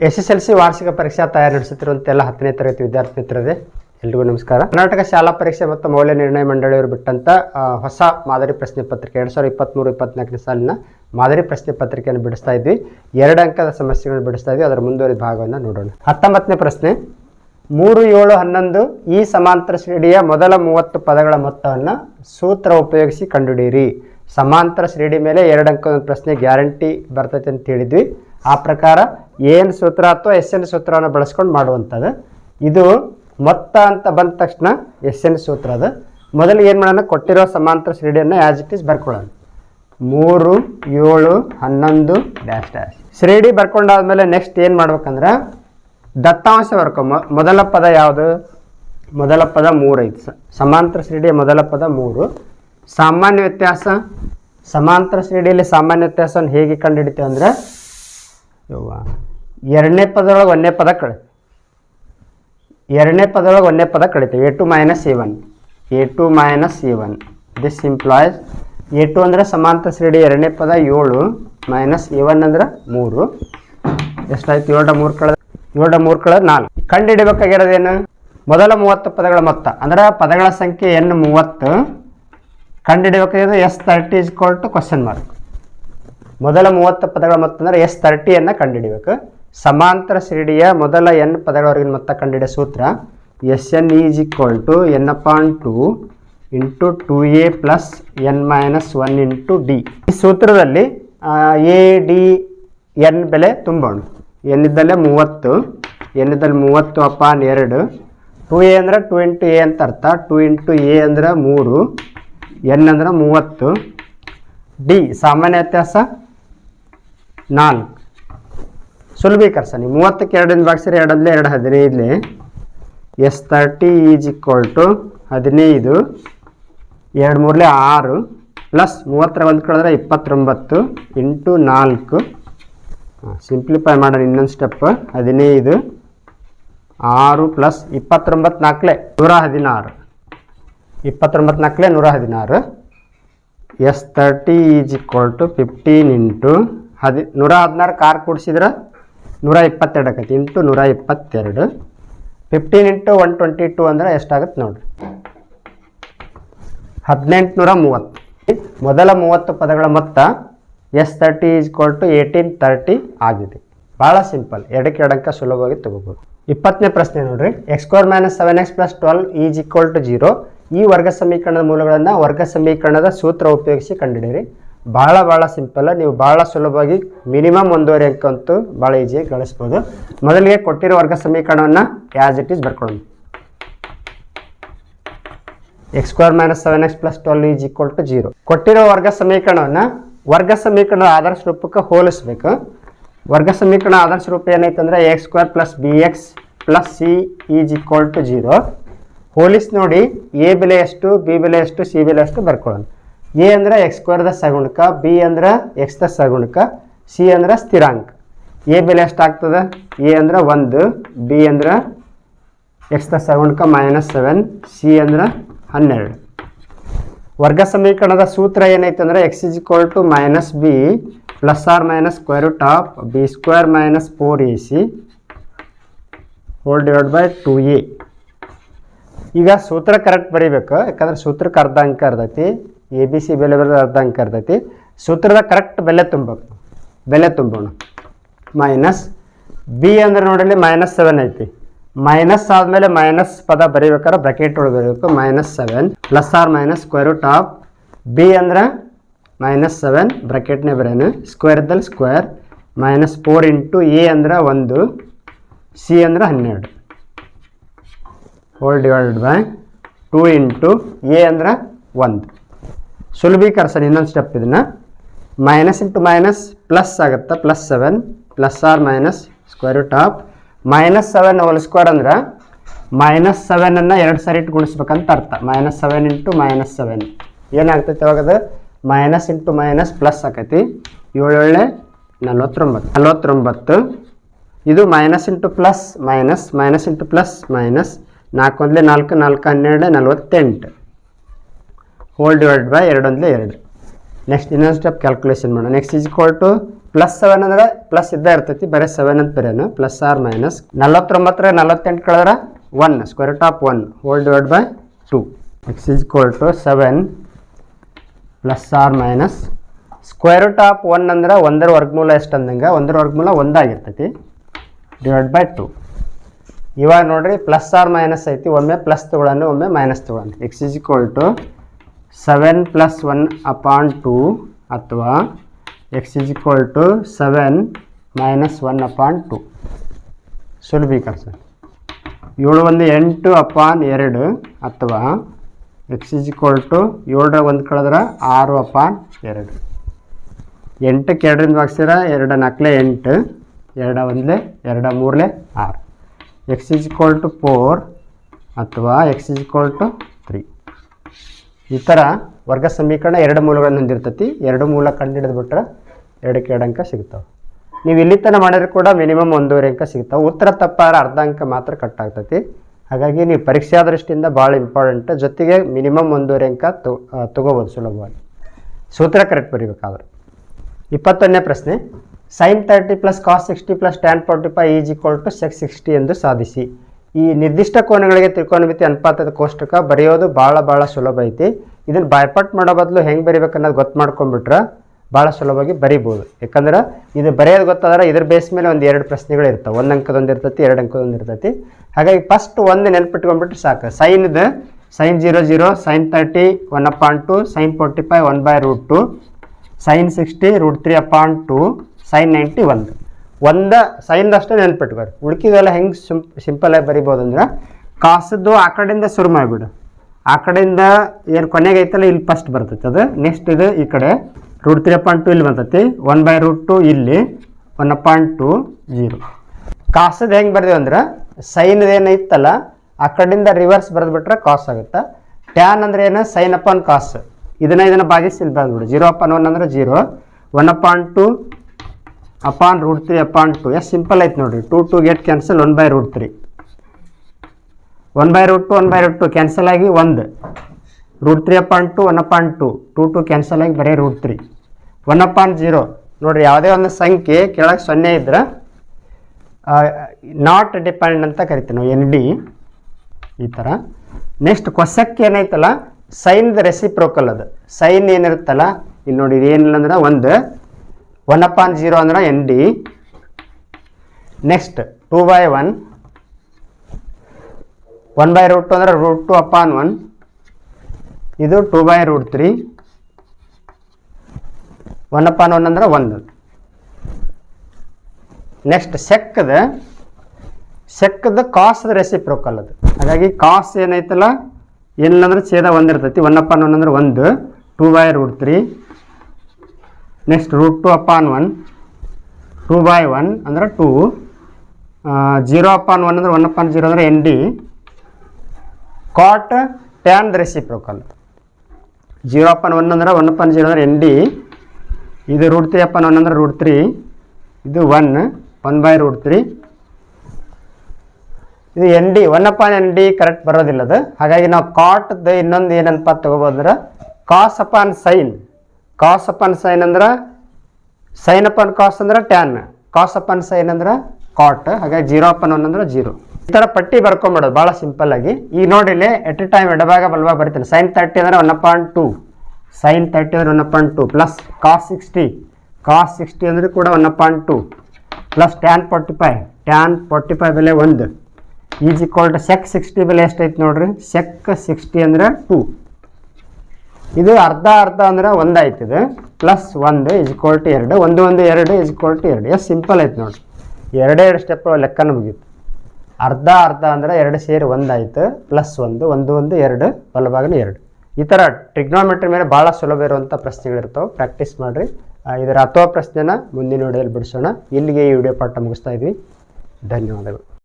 S S L C ವಾರ್ಷಿಕ ಪರೀಕ್ಷಾ ತಯಾರಿ ನಡೆಸುತ್ತಿರುವಂತೆಲ್ಲ ಹತ್ತನೇ ತರಗತಿ ವಿದ್ಯಾರ್ಥಿ ಮಿತ್ರರೇ ಎಲ್ರಿಗೂ ನಮಸ್ಕಾರ. ಕರ್ನಾಟಕ ಶಾಲಾ ಪರೀಕ್ಷೆ ಮತ್ತು ಮೌಲ್ಯ ನಿರ್ಣಯ ಮಂಡಳಿಯವರು ಬಿಟ್ಟಂತ ಆ, ಹೊಸ ಮಾದರಿ ಪ್ರಶ್ನೆ ಪತ್ರಿಕೆ ಎರಡು ಸಾವಿರದ ಇಪ್ಪತ್ತ್ಮೂರು ಇಪ್ಪತ್ನಾಲ್ಕನೇ ಸಾಲಿನ ಮಾದರಿ ಪ್ರಶ್ನೆ ಪತ್ರಿಕೆಯನ್ನು ಬಿಡಿಸ್ತಾ ಇದ್ವಿ. ಎರಡು ಅಂಕದ ಸಮಸ್ಯೆಗಳನ್ನು ಬಿಡಿಸ್ತಾ ಇದ್ವಿ. ಅದರ ಮುಂದುವರಿದ ಭಾಗವನ್ನು ನೋಡೋಣ. ಹತ್ತೊಂಬತ್ತನೇ ಪ್ರಶ್ನೆ ಮೂರು ಏಳು ಹನ್ನೊಂದು ಈ ಸಮಾಂತರ ಶ್ರೇಣಿಯ ಮೊದಲ ಮೂವತ್ತು ಪದಗಳ ಮೊತ್ತವನ್ನು ಸೂತ್ರ ಉಪಯೋಗಿಸಿ ಕಂಡುಹಿಡಿಯಿರಿ. ಸಮಾಂತರ ಶ್ರೇಣಿ ಮೇಲೆ ಎರಡು ಅಂಕದ ಪ್ರಶ್ನೆ ಗ್ಯಾರಂಟಿ ಬರ್ತೈತೆ ಅಂತ ಹೇಳಿದ್ವಿ. ಆ ಪ್ರಕಾರ ಏನು ಸೂತ್ರ ಅಥವಾ ಎಸ್ ಎನ್ ಸೂತ್ರವನ್ನು ಬಳಸ್ಕೊಂಡು ಮಾಡುವಂಥದ್ದು. ಇದು ಮೊತ್ತ ಅಂತ ಬಂದ ತಕ್ಷಣ ಎಸ್ ಎನ್ ಸೂತ್ರ ಅದು. ಮೊದಲು ಏನು ಮಾಡೋಣ? ಕೊಟ್ಟಿರೋ ಸಮಾಂತರ ಶ್ರೇಣಿಯನ್ನು ಆ್ಯಸ್ ಇಟ್ ಈಸ್ ಬರ್ಕೊಳ್ಳೋಣ. ಮೂರು, ಏಳು, ಹನ್ನೊಂದು ಡ್ಯಾಶ್ ಡ್ಯಾಶ್ ಶ್ರೇಣಿ ಬರ್ಕೊಂಡಾದ್ಮೇಲೆ ನೆಕ್ಸ್ಟ್ ಏನು ಮಾಡ್ಬೇಕಂದ್ರೆ ದತ್ತಾಂಶ ಬರ್ಕೊ ಮೊದಲ ಪದ ಯಾವುದು? ಮೊದಲ ಪದ ಮೂರು ಐತೆ. ಸಮಾಂತರ ಶ್ರೇಣಿಯ ಮೊದಲ ಪದ ಮೂರು. ಸಾಮಾನ್ಯ ವ್ಯತ್ಯಾಸ? ಸಮಾಂತರ ಶ್ರೇಣಿಯಲ್ಲಿ ಸಾಮಾನ್ಯ ವ್ಯತ್ಯಾಸವನ್ನು ಹೇಗೆ ಕಂಡುಹಿಡಿತೇವೆ ಅಂದರೆ ಎರಡನೇ ಪದದೊಳಗೆ ಒಂದನೇ ಪದ ಕಳೆ. ಎರಡನೇ ಪದದೊಳಗೆ ಒಂದನೇ ಪದ ಕಳಿತೀವಿ. A two minus a one a two minus a one this implies a two ಅಂದರೆ ಸಮಾಂತ ಶ್ರೇಣಿ ಎರಡನೇ ಪದ ಏಳು ಮೈನಸ್ ಎ ಒನ್ ಅಂದರೆ ಮೂರು. ಎಷ್ಟಾಯ್ತು? ಏಳರ ಮೂರು ಕಳೆದ ಏಳರ ಮೂರು ಕಳೆದ ನಾಲ್ಕು. ಕಂಡುಹಿಡಿಬೇಕಾಗಿರೋದೇನು? ಮೊದಲ ಮೂವತ್ತು ಪದಗಳ ಮೊತ್ತ. ಅಂದ್ರೆ ಪದಗಳ ಸಂಖ್ಯೆ ಎನ್ ಮೂವತ್ತು. ಕಂಡುಹಿಡಿಬೇಕಾಗಿರೋದು s thirty is call to question mark ಮೊದಲ ಮೂವತ್ತು ಪದಗಳ ಮೊತ್ತ ಅಂದರೆ ಎಸ್ ತರ್ಟಿಯನ್ನು ಕಂಡುಹಿಡಿಬೇಕು. ಸಮಾಂತರ ಶ್ರೇಣಿಯ ಮೊದಲ ಎನ್ ಪದಗಳವರೆಗಿನ ಮೊತ್ತ ಕಂಡುಹಿಡಿಯೋ ಸೂತ್ರ s n is equal to n upon two into two a plus n minus one into d ಈ ಸೂತ್ರದಲ್ಲಿ ಎ ಡಿ ಎನ್ ಬೆಲೆ ತುಂಬೋಣ ಎನ್ನಿದ್ದಲ್ಲೇ ಮೂವತ್ತು ಎನ್ನಿದ್ದಲ್ಲಿ ಮೂವತ್ತು ಅಪಾನ್ ಎರಡು. ಟು ಎ ಅಂದ್ರೆ ಟು ಇಂಟು ಎ ಅಂತ ಅರ್ಥ. ಟು ಇಂಟು ಎ ಅಂದ್ರೆ ಮೂರು ಎನ್ ಅಂದ್ರೆ ಮೂವತ್ತು. ಡಿ ಸಾಮಾನ್ಯ ವ್ಯತ್ಯಾಸ? ನಾಲ್ಕು. ಸರ್ ನೀವು. ಮೂವತ್ತಕ್ಕೆ ಎರಡರಿಂದ ಭಾಗಿಸಿದ್ರೆ ಎರಡಲ್ಲೇ ಎರಡು ಹದಿನೈದಲಿ. S thirty is equal to ಹದಿನೈದು. ಎರಡು ಮೂರಲೆ ಆರು. ಪ್ಲಸ್ ಮೂವತ್ತರ ಒಂದು ಕಳೆದ್ರೆ ಇಪ್ಪತ್ತೊಂಬತ್ತು ಇಂಟು ನಾಲ್ಕು. ಸಿಂಪ್ಲಿಫೈ ಮಾಡೋಣ ಇನ್ನೊಂದು ಸ್ಟೆಪ್. ಹದಿನೈದು. ಆರು ಪ್ಲಸ್ ಇಪ್ಪತ್ತೊಂಬತ್ತು ನಾಲ್ಕಲೆ ನೂರ ಹದಿನಾರು. ಇಪ್ಪತ್ತೊಂಬತ್ತು ನಾಲ್ಕಲೆ ನೂರ ಹದಿನಾರು. S thirty is equal to fifteen into ಹದಿ, ನೂರ ಹದಿನಾರು ಕಾರ್ ಕೂಡಿಸಿದ್ರೆ ನೂರ ಇಪ್ಪತ್ತೆರಡು ಆಕೈತಿ. ಇಂಟು ನೂರ ಇಪ್ಪತ್ತೆರಡು. Fifteen into one twenty two ಅಂದ್ರೆ ಎಷ್ಟಾಗುತ್ತೆ ನೋಡ್ರಿ? ಹದಿನೆಂಟುನೂರ ಮೂವತ್ತು. ಮೊದಲ ಮೂವತ್ತು ಪದಗಳ ಮೊತ್ತ s thirty is equal to eighteen thirty ಆಗಿದೆ. ಭಾಳ ಸಿಂಪಲ್ ಎರಡಕ್ಕೆ ಎರಡಕ್ಕೆ ಸುಲಭವಾಗಿ ತಗೋಬೋದು. ಇಪ್ಪತ್ತನೇ ಪ್ರಶ್ನೆ ನೋಡಿರಿ. X square minus seven x plus twelve is equal to zero ಈ ವರ್ಗ ಸಮೀಕರಣದ ಮೂಲಗಳನ್ನು ವರ್ಗ ಸಮೀಕರಣದ ಸೂತ್ರ ಉಪಯೋಗಿಸಿ ಕಂಡುಹಿಡಿಯಿರಿ. ಭಾಳ ಭಾಳ ಸಿಂಪಲ್ ನೀವು ಭಾಳ ಸುಲಭವಾಗಿ ಮಿನಿಮಮ್ ಒಂದೂವರೆ ಅಂಕ ಅಂತೂ ಭಾಳ ಈಸಿಯಾಗಿ ಗಳಿಸ್ಬೋದು. ಮೊದಲಿಗೆ ಕೊಟ್ಟಿರೋ ವರ್ಗ ಸಮೀಕರಣವನ್ನು as it is ಬರ್ಕೊಳ್ಳೋಣ. X square minus seven x plus twelve is equal to zero ಕೊಟ್ಟಿರೋ ವರ್ಗ ಸಮೀಕರಣವನ್ನು ವರ್ಗ ಸಮೀಕರಣದ ಆದರ್ಶ ರೂಪಕ್ಕೆ ಹೋಲಿಸ್ಬೇಕು. ವರ್ಗ ಸಮೀಕರಣ ಆದರ್ಶ ರೂಪ ಏನೈತೆ ಅಂದರೆ x square plus b x plus c is equal to zero ಹೋಲಿಸಿ ನೋಡಿ ಎ ಬೆಲೆ ಎಷ್ಟು ಬಿ ಬೆಲೆ ಎಷ್ಟು ಸಿ ಬೆಲೆ ಎಷ್ಟು ಬರ್ಕೊಳ್ಳೋಣ. ಎ ಅಂದ್ರೆ ಎಕ್ಸ್ ಸ್ಕ್ವೇರ್ದ ಸಗುಣಕ ಬಿ ಅಂದ್ರೆ ಎಕ್ಸ್ದ ಸಗುಣಕ ಸಿ ಅಂದ್ರೆ ಸ್ಥಿರಾಂಕ. ಎ ಬೆಲೆ ಎಷ್ಟಾಗ್ತದೆ? ಎ ಅಂದ್ರೆ ಒಂದು ಬಿ ಅಂದ್ರೆ ಎಕ್ಸ್ದ ಸಗುಣಕ ಮೈನಸ್ ಸೆವೆನ್ ಸಿ ಅಂದ್ರೆ ಹನ್ನೆರಡು. ವರ್ಗ ಸಮೀಕರಣದ ಸೂತ್ರ ಏನೈತೆ ಅಂದರೆ x is equal to minus b plus or minus square root of b square minus four a c whole divide by two a ಈಗ ಸೂತ್ರ ಕರೆಕ್ಟ್ ಬರೀಬೇಕು, ಯಾಕಂದ್ರೆ ಸೂತ್ರಕ್ಕೆ ಅರ್ಧ ಅಂಕ ಇರ್ತೈತಿ. ಎ ಬಿ ಸಿ ಬೆಲೆ ಬರೋದು ಅರ್ಧ ಅಂಕ ಇರ್ತೈತಿ. ಸೂತ್ರದ ಕರೆಕ್ಟ್ ಬೆಲೆ ತುಂಬಬೇಕು. ಬೆಲೆ ತುಂಬೋಣ. ಮೈನಸ್ ಬಿ ಅಂದ್ರೆ ನೋಡಲಿ ಮೈನಸ್ ಸೆವೆನ್ ಐತಿ. ಮೈನಸ್ ಆದಮೇಲೆ ಮೈನಸ್ ಪದ ಬರೀಬೇಕಾದ್ರೆ ಬ್ರಾಕೆಟ್ ಒಳಗೆ ಬರೀಬೇಕು. Minus seven plus or minus square root of b ಅಂದ್ರೆ ಮೈನಸ್ ಸೆವೆನ್ ಬ್ರಾಕೆಟ್ನೇ ಬರೇನು? ಸ್ಕ್ವೇರ್ದಲ್ಲಿ square minus four into a ಅಂದ್ರೆ ಒಂದು ಸಿ ಅಂದ್ರೆ ಹನ್ನೆರಡು. Whole divided by two into a ಅಂದ್ರೆ ಒಂದು. ಸುಲಭೀಕರಿಸೋಣ ಇನ್ನೊಂದು ಸ್ಟೆಪ್ ಇದನ್ನು. ಮೈನಸ್ ಇಂಟು ಮೈನಸ್ ಪ್ಲಸ್ ಆಗುತ್ತೆ? Plus seven plus or minus square root of minus seven whole square ಅಂದ್ರೆ ಮೈನಸ್ ಸೆವೆನನ್ನು ಎರಡು ಸರಿ ಇಟ್ಟು ಗುಣಿಸ್ಬೇಕಂತ ಅರ್ಥ. Minus seven into minus seven ಏನಾಗ್ತೈತೆ ಅವಾಗ ಅದು? ಮೈನಸ್ ಇಂಟು ಮೈನಸ್ ಪ್ಲಸ್ ಆಕೈತಿ. ಏಳೇಳೆ ನಲ್ವತ್ತೊಂಬತ್ತು. ನಲ್ವತ್ತೊಂಬತ್ತು. ಇದು minus into plus minus minus into plus minus ನಾಲ್ಕು ಒಂದಲೇ ನಾಲ್ಕು ನಾಲ್ಕು ಹನ್ನೆರಡು ನಲ್ವತ್ತೆಂಟು. ಹೋಲ್ ಡಿವೈಡ್ ಬೈ ಎರಡು ಅಂದರೆ ಎರಡು. ನೆಕ್ಸ್ಟ್ ಇನ್ನೊಂದು ಸ್ಟೆಪ್ ಕ್ಯಾಲ್ಕುಲೇಷನ್ ಮಾಡೋಣ. Next is equal to plus seven ಅಂದರೆ ಪ್ಲಸ್ ಇದ್ದೇ ಇರ್ತೈತಿ, ಬರೀ ಸೆವೆನ್ ಅಂತ ಬರೆಯೋನು ಪ್ಲಸ್ ಆರ್ ಮೈನಸ್ ನಲವತ್ತೊಂಬತ್ತರ ನಲವತ್ತೆಂಟು ಕಳೆದ್ರೆ one square of one whole divide by two next is equal to seven plus or minus square of one ಅಂದ್ರೆ ಒಂದರ ವರ್ಗಮೂಲ ಎಷ್ಟು ಅಂದಂಗೆ? ಒಂದರ ವರ್ಗಮೂಲ ಒಂದಾಗಿರ್ತೈತಿ ಡಿವೈಡ್ ಬೈ ಟು ಇವಾಗ ನೋಡಿರಿ ಪ್ಲಸ್ ಆರ್ ಮೈನಸ್ ಐತಿ, ಒಮ್ಮೆ ಪ್ಲಸ್ ತೊಗೊಳನು ಒಮ್ಮೆ minus ತೊಗೊಳನು x is equal to seven plus one upon two ಅಥವಾ x is equal to seven minus one upon two ಸುಲಭೀಕರ sir. ಏಳು ಒಂದು ಎಂಟು ಅಪಾನ್ ಎರಡು ಅಥವಾ ಎಕ್ಸ್ ಇಸ್ ಈಕ್ವಲ್ ಟು ಏಳರ ಒಂದು ಕಳೆದ್ರೆ ಆರು ಅಪಾನ್ ಎರಡು. ಎಂಟಕ್ಕೆ ಎರಡರಿಂದ ಭಾಗಿಸಿದ್ರೆ ಎರಡು ನಾಲ್ಕಲೆ ಎಂಟು, ಎರಡ ಒಂದಲೇ, ಎರಡ ಮೂರಲೆ ಆರು. X is equal to four ಅಥವಾ x is equal to three ಈ ಥರ ವರ್ಗ ಸಮೀಕರಣ ಎರಡು ಮೂಲಗಳನ್ನು ಹೊಂದಿರ್ತೈತಿ. ಎರಡು ಮೂಲ ಕಂಡು ಬಿಟ್ರೆ ಎರಡಕ್ಕೆ ಎರಡು ಅಂಕ ಸಿಗ್ತಾವೆ. ನೀವು ಇಲ್ಲಿ ತನಕ ಮಾಡಿದ್ರೆ ಕೂಡ ಮಿನಿಮಮ್ ಒಂದೂವರೆ ಅಂಕ ಸಿಗ್ತಾವೆ. ಉತ್ತರ ತಪ್ಪಾರ ಅರ್ಧ ಅಂಕ ಮಾತ್ರ ಕಟ್ ಆಗ್ತೈತಿ. ಹಾಗಾಗಿ ನೀವು ಪರೀಕ್ಷಾ ದೃಷ್ಟಿಯಿಂದ ಭಾಳ ಇಂಪಾರ್ಟೆಂಟ್ ಜೊತೆಗೆ ಮಿನಿಮಮ್ ಒಂದೂವರೆ ಅಂಕ ತಗೋಬೋದು ಸುಲಭವಾಗಿ. ಸೂತ್ರ ಕರೆಕ್ಟ್ ಬರೀಬೇಕಾದ್ರೆ. ಇಪ್ಪತ್ತೊಂದನೇ ಪ್ರಶ್ನೆ. Sine thirty plus cos sixty plus tan forty five is equal to sec sixty ಎಂದು ಸಾಧಿಸಿ. ಈ ನಿರ್ದಿಷ್ಟ ಕೋನಗಳಿಗೆ ತ್ರಿಕೋನಮಿತಿ ಅನುಪಾತದ ಕೋಷ್ಟಕ ಬರೆಯೋದು ಭಾಳ ಭಾಳ ಸುಲಭ ಐತಿ. ಇದನ್ನು ಬಾಯ್ಪಾಟ್ ಮಾಡೋ ಬದಲು ಹೆಂಗೆ ಬರಿಬೇಕು ಅನ್ನೋದು ಗೊತ್ತು ಮಾಡ್ಕೊಂಡ್ಬಿಟ್ರೆ ಭಾಳ ಸುಲಭವಾಗಿ ಬರಿಬೋದು. ಯಾಕಂದ್ರೆ ಇದು ಬರೆಯೋದು ಗೊತ್ತಾದ್ರೆ ಇದ್ರ ಬೇಸ್ ಮೇಲೆ ಒಂದು ಎರಡು ಪ್ರಶ್ನೆಗಳು ಇರ್ತವೆ. ಒಂದು ಅಂಕದೊಂದು ಇರ್ತೈತಿ, ಎರಡು ಅಂಕದೊಂದು ಇರ್ತೈತಿ. ಹಾಗಾಗಿ ಫಸ್ಟ್ ಒಂದು ನೆನ್ಪಿಟ್ಕೊಂಡ್ಬಿಟ್ರೆ ಸಾಕು. ಸೈನ್ದು sine zero zero sine thirty one upon two sine forty five one by root two sine sixty root three upon two sine ninety ಒಂದು ಒಂದ ಸೈನ್ ಅಷ್ಟೇ ನೆನ್ಪಿಟ್ಕೋರಿ. ಉಳ್ಕಿದೆಲ್ಲ ಹೆಂಗೆ ಸಿಂಪ್ ಸಿಂಪಲಾಗಿ ಬರಿಬೋದು ಅಂದ್ರೆ, ಕಾಸದ್ದು ಆ ಕಡೆಯಿಂದ ಶುರು ಮಾಡಿಬಿಡು. ಆ ಕಡೆಯಿಂದ ಏನು ಕೊನೆಗೆ ಐತಲ್ಲ, ಇಲ್ಲಿ ಫಸ್ಟ್ ಬರ್ತೈತೆ. ಅದು ನೆಕ್ಸ್ಟ್ ಇದು ಈ ಕಡೆ. ರೂಟ್ ತ್ರೀ ಪಾಯಿಂಟ್ ಟು ಇಲ್ಲಿ ಬರ್ತೈತಿ. ಒನ್ ಬೈ ರೂಟ್ ಟು ಇಲ್ಲಿ ಒನ್ ಪಾಯಿಂಟ್ ಟು ಜೀರೋ ಕಾಸದ್ದು ಹೆಂಗೆ ಬರ್ದೇವು ಅಂದ್ರೆ ಸೈನ್ ಏನೈತಲ್ಲ ಆ ಕಡೆಯಿಂದ ರಿವರ್ಸ್ ಬರೆದ್ಬಿಟ್ರೆ ಕಾಸ್ ಆಗುತ್ತೆ. ಟ್ಯಾನ್ ಅಂದ್ರೆ ಏನು? ಸೈನ್ ಅಪಾನ್ ಕಾಸ್ ಇದನ್ನ ಇದನ್ನ ಭಾಗಿಸಿ ಇಲ್ಲಿ ಬರೆದ್ಬಿಡು ಜೀರೋ ಅಪಾನ್ ಒನ್ ಅಂದ್ರೆ zero one upon two upon root three upon two ಎಷ್ಟು ಸಿಂಪಲ್ ಐತೆ ನೋಡ್ರಿ. To to get cancel one by root three one by root two one by root two cancel ಆಗಿ ಒಂದು. Root three upon two one upon two two two cancel ಆಗಿ ಬರೀ root three one upon zero ನೋಡ್ರಿ, ಯಾವುದೇ ಒಂದು ಸಂಖ್ಯೆ ಕೆಳಗೆ ಸೊನ್ನೆ ಇದ್ರೆ ನಾಟ್ ಡಿಪೆಂಡ್ ಅಂತ ಕರಿತೀವಿ ನಾವು ಎನ್ ಡಿ ಈ ಥರ ನೆಕ್ಸ್ಟ್ ಕೊಸಕ್ಕೆ ಏನೈತಲ್ಲ? ಸೈನ್ದ ರೆಸಿಪ್ರೋಕಲ್ ಅದು. ಸೈನ್ ಏನಿರುತ್ತಲ್ಲ? ಇಲ್ಲಿ ನೋಡಿ ಏನಿಲ್ಲ ಅಂದ್ರೆ ಒಂದು. ಒನ್ ಅಪಾನ್ ಜೀರೋ ಅಂದ್ರೆ N D next two by one one by root two ಅಂದ್ರೆ ರೂಟ್ ಟು ಅಪಾನ್ ಒನ್ ಇದು two by root three one upon one ಅಂದ್ರೆ ಒಂದು. ನೆಕ್ಸ್ಟ್ ಸೆಕ್ಕದ ಸೆಕ್ಕದ ಕಾಸದ ರೆಸಿಪ್ರೋಕಲ್ ಅದು. ಹಾಗಾಗಿ ಕಾಸ್ ಏನೈತಲ್ಲ ಏನಿಲ್ಲ ಅಂದ್ರೆ ಛೇದ ಒಂದಿರ್ತೈತಿ. ಒನ್ ಅಪಾನ್ ಒನ್ ಅಂದ್ರೆ ಒಂದು. Two by root three next root two upon one two by one ಅಂದ್ರೆ ಟೂ ಜೀರೋ ಅಪಾನ್ ಒನ್ ಅಂದ್ರೆ ಒನ್ ಅಪಾನ್ ಜೀರೋ ಅಂದ್ರೆ N D cot tan reciprocal zero upon one ಅಂದ್ರೆ ಒನ್ ಅಪಾನ್ ಜೀರೋ ಅಂದ್ರೆ N D ಇದು root three upon one ಅಂದ್ರೆ root three ಇದು one one by root three ಇದು N D one upon N D correct ಬರೋದಿಲ್ಲ ಅದು. ಹಾಗಾಗಿ ನಾವು ಕಾಟ್ದು ಇನ್ನೊಂದು ಏನಪ್ಪ ತಗೋಬೋದ್ರೆ cos upon sine cos upon sine ಅಂದ್ರೆ ಸೈನ್ ಅಪನ್ ಕಾಸ್ ಅಂದ್ರೆ ಟ್ಯಾನ್ ಕಾಸ್ ಅಪನ್ ಸೈನ್ ಅಂದ್ರೆ ಕಾಟ್ ಹಾಗಾಗಿ ಜೀರೋ ಅಪನ್ ಒನ್ ಅಂದ್ರೆ ಜೀರೋ ಈ ಥರ ಪಟ್ಟಿ ಬರ್ಕೊಂಬಿಡೋದು ಭಾಳ ಸಿಂಪಲ್ ಆಗಿ. ಈಗ ನೋಡಿ ಇಲ್ಲಿ ಎಟ್ ಎ ಟೈಮ್ ಎಡಭಾಗ ಬಲಭಾಗ ಬರ್ತೀನಿ. ಸೈನ್ ತರ್ಟಿ ಅಂದ್ರೆ one upon two sine thirty ಅಂದ್ರೆ one upon two plus cos sixty cos sixty ಅಂದ್ರೆ ಕೂಡ one upon two plus tan forty five tan forty five ಬೆಲೆ ಒಂದು. Is equal to sec sixty ಬೆಲೆ ಎಷ್ಟೈತೆ ನೋಡ್ರಿ? ಸೆಕ್ ಸಿಕ್ಸ್ಟಿ ಅಂದ್ರೆ ಟೂ ಇದು ಅರ್ಧ ಅರ್ಧ ಅಂದ್ರೆ ಒಂದಾಯ್ತು ಇದು. ಪ್ಲಸ್ ಒಂದು ಇಸ್ ಈಕ್ವಲ್ ಟು ಎರಡು. ಒಂದು ಒಂದು ಎರಡು ಇಸ್ ಈಕ್ವಲ್ ಟು ಎರಡು. ಎಷ್ಟು ಸಿಂಪಲ್ ಐತೆ ನೋಡಿ ಎರಡೇ ಎರಡು ಸ್ಟೆಪ್ ಲೆಕ್ಕನ ಮುಗೀತು. ಅರ್ಧ ಅರ್ಧ ಅಂದ್ರೆ ಎರಡು ಸೇರಿ ಒಂದಾಯ್ತು ಪ್ಲಸ್ ಒಂದು ಒಂದು ಒಂದು, ಎರಡು, ಬಲಭಾಗನ ಎರಡು. ಈ ಥರ ಟ್ರಿಗ್ನೋಮೆಟ್ರಿ ಮೇಲೆ ಭಾಳ ಸುಲಭ ಇರುವಂಥ ಪ್ರಶ್ನೆಗಳಿರ್ತವೆ. ಪ್ರಾಕ್ಟೀಸ್ ಮಾಡಿರಿ. ಇದರ ಅಥವಾ ಪ್ರಶ್ನೆನ ಮುಂದಿನ ವಿಡಿಯೋದಲ್ಲಿ ಬಿಡಿಸೋಣ. ಇಲ್ಲಿಗೆ ಈ ವಿಡಿಯೋ ಪಾಠ ಮುಗಿಸ್ತಾ ಇದ್ವಿ. ಧನ್ಯವಾದಗಳು.